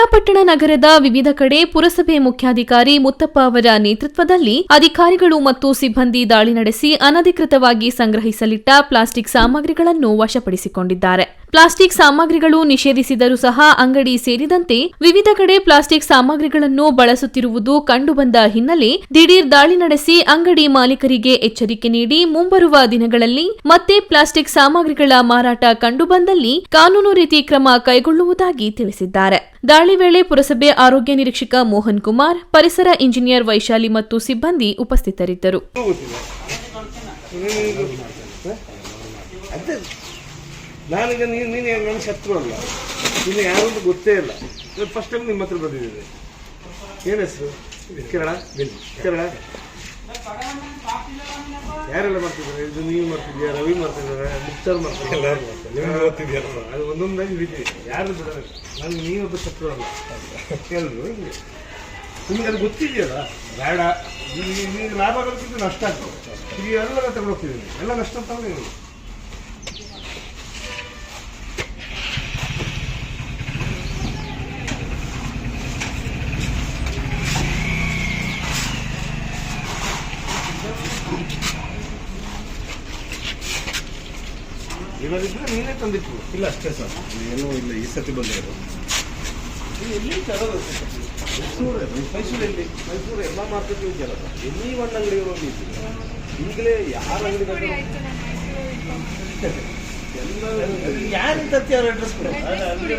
ಪಿರಿಯಾಪಟ್ಟಣ ನಗರದ ವಿವಿಧ ಕಡೆ ಪುರಸಭೆ ಮುಖ್ಯಾಧಿಕಾರಿ ಮುತ್ತಪ್ಪ ಅವರ ನೇತೃತ್ವದಲ್ಲಿ ಅಧಿಕಾರಿಗಳು ಮತ್ತು ಸಿಬ್ಬಂದಿ ದಾಳಿ ನಡೆಸಿ ಅನಧಿಕೃತವಾಗಿ ಸಂಗ್ರಹಿಸಲಿಟ್ಟ ಪ್ಲಾಸ್ಟಿಕ್ ಸಾಮಗ್ರಿಗಳನ್ನು ವಶಪಡಿಸಿಕೊಂಡಿದ್ದಾರೆ. ಪ್ಲಾಸ್ಟಿಕ್ ಸಾಮಗ್ರಿಗಳು ನಿಷೇಧಿಸಿದರೂ ಸಹ ಅಂಗಡಿ ಸೇರಿದಂತೆ ವಿವಿಧ ಕಡೆ ಪ್ಲಾಸ್ಟಿಕ್ ಸಾಮಗ್ರಿಗಳನ್ನು ಬಳಸುತ್ತಿರುವುದು ಕಂಡುಬಂದ ಹಿನ್ನೆಲೆ ದಿಢೀರ್ ದಾಳಿ ನಡೆಸಿ ಅಂಗಡಿ ಮಾಲೀಕರಿಗೆ ಎಚ್ಚರಿಕೆ ನೀಡಿ ಮುಂಬರುವ ದಿನಗಳಲ್ಲಿ ಮತ್ತೆ ಪ್ಲಾಸ್ಟಿಕ್ ಸಾಮಗ್ರಿಗಳ ಮಾರಾಟ ಕಂಡುಬಂದಲ್ಲಿ ಕಾನೂನು ರೀತಿ ಕ್ರಮ ಕೈಗೊಳ್ಳುವುದಾಗಿ ತಿಳಿಸಿದ್ದಾರೆ. ದಾಳಿ ವೇಳೆ ಪುರಸಭೆ ಆರೋಗ್ಯ ನಿರೀಕ್ಷಕ ಮೋಹನ್ ಕುಮಾರ್, ಪರಿಸರ ಇಂಜಿನಿಯರ್ ವೈಶಾಲಿ ಮತ್ತು ಸಿಬ್ಬಂದಿ ಉಪಸ್ಥಿತರಿದ್ದರು. ನಾನೀಗ ನೀನು ನೀನು ನನ್ನ ಶತ್ರು ಅಲ್ಲ. ನೀನು ಯಾರು ಅಂತ ಗೊತ್ತೇ ಇಲ್ಲ. ಫಸ್ಟ್ ಟೈಮ್ ನಿಮ್ಮ ಹತ್ರ ಬಂದಿದ್ದೀನಿ. ಏನು ಹೆಸರು? ಕಿರಣ ಕಿರಣ ಯಾರೆಲ್ಲ ಮಾಡ್ತಿದ್ದಾರೆ? ಇದು ನೀವು ಮಾಡ್ತಿದ್ಯಾ ರವಿ ಮಾಡ್ತಿದ್ದಾರೆ? ಮುಕ್ತಾರ್ ಮಾಡ್ತಾರೆ ಎಲ್ಲರೂ ಮಾಡ್ತಾರೆ. ನಿಮ್ಗೆ ಗೊತ್ತಿದೆಯಲ್ಲ ಅದು ಒಂದೊಂದಾಗಿ ಹಿಡಿತೀವಿ ಯಾರು ಬಿಡೋದು ನೀವು ಒಬ್ಬ ಶತ್ರು ಅಲ್ಲ. ಕೇಳಿದ್ರು ನಿಮ್ಗೆ ಅದು ಗೊತ್ತಿದೆಯಲ್ಲ? ಬೇಡ. ನಿಮ್ಗೆ ನಿಮ್ಗೆ ಲಾಭ ಆಗೋದಕ್ಕಿಂತ ನಷ್ಟ ಆಗ್ತದೆ. ಈಗ ಎಲ್ಲ ತಗೊಂಡು ಹೋಗ್ತಿದ್ದೀನಿ. ಎಲ್ಲ ನಷ್ಟ ಅಂತ ಹೇಳಿ ಇವಾಗಿದ್ರೆ ನೀನೇ ತಂದಿಟ್ಟು ಇಲ್ಲ ಅಷ್ಟೇ ಸರ್. ಏನೂ ಇಲ್ಲ ಈ ಸತಿ ಬಂದಿರೋದು. ಎಲ್ಲಿ ತರೋದು ಮೈಸೂರು ಮೈಸೂರಲ್ಲಿ ಮೈಸೂರು ಎಲ್ಲ ಮಾರ್ಕೆಟ್ ಇದೆಯಲ್ಲ ಎಲ್ಲಿ ಒಂದು ಅಂಗಡಿ ಹೋಗಿ ಈಗಲೇ ಯಾರ ಅಂಗಡಿ ಎಲ್ಲ ಯಾರು ತತ್ತಿ ಅವ್ರ ಅಡ್ರೆಸ್ ಕೊಡೋದು?